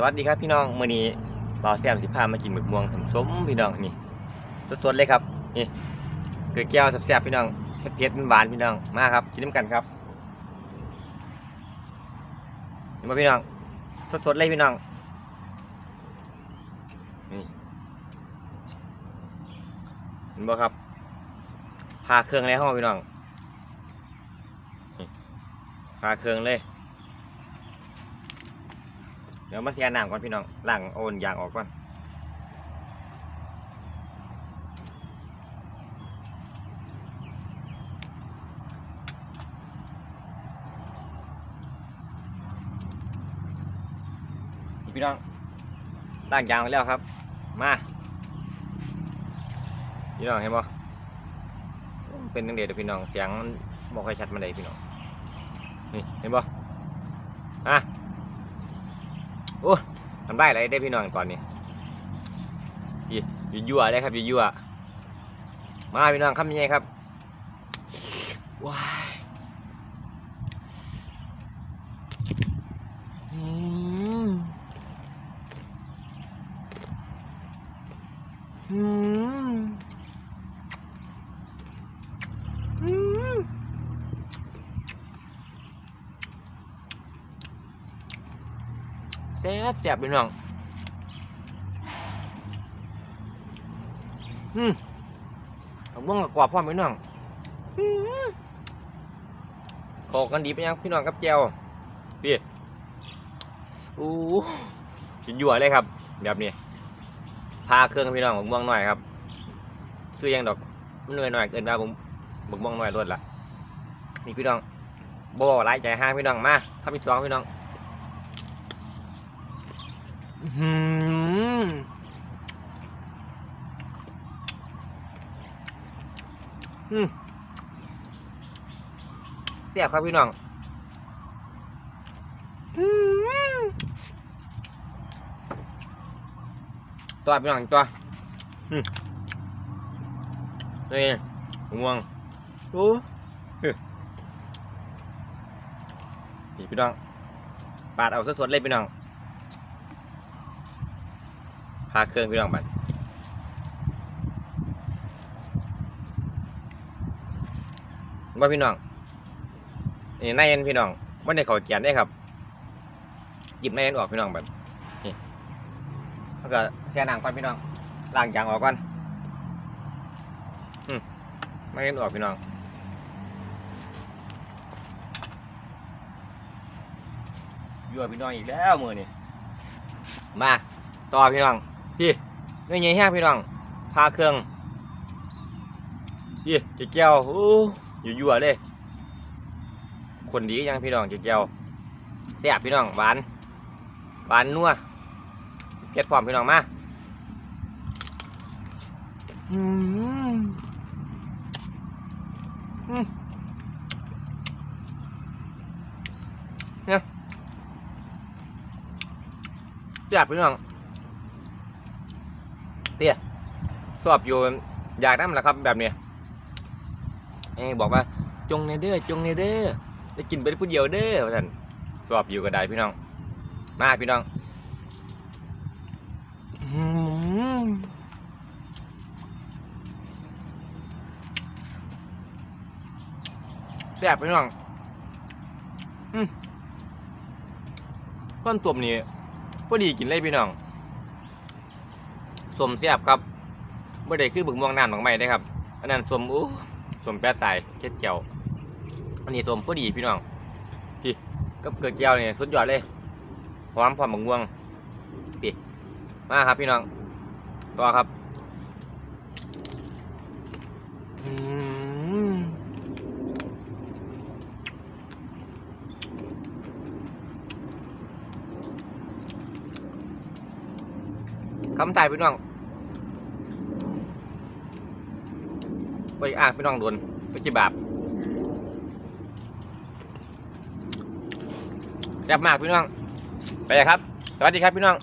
สวัสดีครับพี่น้องมื้อนี้บ่าวแซมสิพามากินหมึกม่วงสมๆพี่น้องนี่สดๆเลยครับนี่เกลือแก้วแซ่บๆพี่น้องเผ็ดๆหวานพี่น้องมาครับกินน้ำกันครับเห็นไหมาพี่น้องสดๆเลยพี่น้องนี่เห็นบ่ครับพาเครื่องเลยห้องพี่น้องพาเครื่องเลย เดี๋ยวมาเสียน้ำก่อนพี่น้องล้างโอนยางออกก่อนพี่น้องล้างยางไปแล้วครับ มาพี่น้องเห็นบ่เป็นตั้งเดียวพี่น้องเสียงมันบอกค่อยชัดมาเลยพี่น้องนี่เห็นบ่อะ โอ้ทำได้อะไรได้พี่น้องก่อนนี่ยี่ยั่วเลยครับยี่ยั่วมาพี่น้องคำยังไงครับว้ายอืมอืมอืม แซ่บแซ่บพี่น้องอืมเอาม่วงกับกรอบพร้อพี่น้องขอกันดีไปยังพี่น้องกับแจวพี่อู้กินยั่วเลยครับ แบบนี้พาเครื่องพี่น้องบักม่วงหน่อยครับซื้อยังดอกมันเหนื่อยหน่อยเกินมาผมบักม่วงหน่อยรวดละนี่พี่น้องบ่หลายใจห้างพี่น้องมาทำอีกสองพี่น้อง เสียบครับพี่น้องตัวพี่น้องตัวนี่ง่วงโอ้นี่พี่น้อง ปาดเอาสดๆเลยพี่น้อง พาเครื่องพี่น้องบัดว่าพี่น้องนี่นายเอ็นพี่น้องว่าในเขาเกียนได้ครับหยิบนายเอ็นออกพี่น้องบัดนี่แล้วก็แช่น้ำก่อนพี่น้องล้างยางออกก่อนอืมนายเอ็นออกพี่น้องยั่วพี่น้องอีกแล้วมือนี่มาต่อพี่น้อง พี่เงี้ยเงี้แห้งพี่น้องพาเครื่องพี่เจ๊แก้วโอ้อยู่ยั่วเลย คนดียังพี่น้องเจ๊แก้วแซ่บพี่น้องหวานหวานนัวเผ็ดพร้อมพี่น้องมาอืมอืมเนี่ยแซ่บพี่น้อง เตี้ยชอบอยู่อยากนั่นแหละครับแบบเนี้ยเอ้บอกว่าจงในเด้อจงในเด้อจะกินไปผู้เดียวเด้อว่าท่านชอบอยู่ก็ได้พี่น้อง มาพี่น้องแซ่บพี่น้องอืมก้อนตุ่มนี่พอดีกินเลยพี่น้อง สมเสียบครับเมื่อใดคือบึกม่วงน้ำหนองไม้ได้ครับอันนั้นสมอู้สมแปะตายเค็ดเจียวอันนี้สมพอดีพี่น้องพี่กับเกลือเจียวเนี่ยสุดยอดเลยหอมพร้อมบักม่วงพี่มาครับพี่น้องต่อครับคำตายพี่น้อง ไปอ้างพี่น้องดวนไปจีบาบแซ่บมากพี่น้อง ไปเลยครับ สวัสดีครับพี่น้อง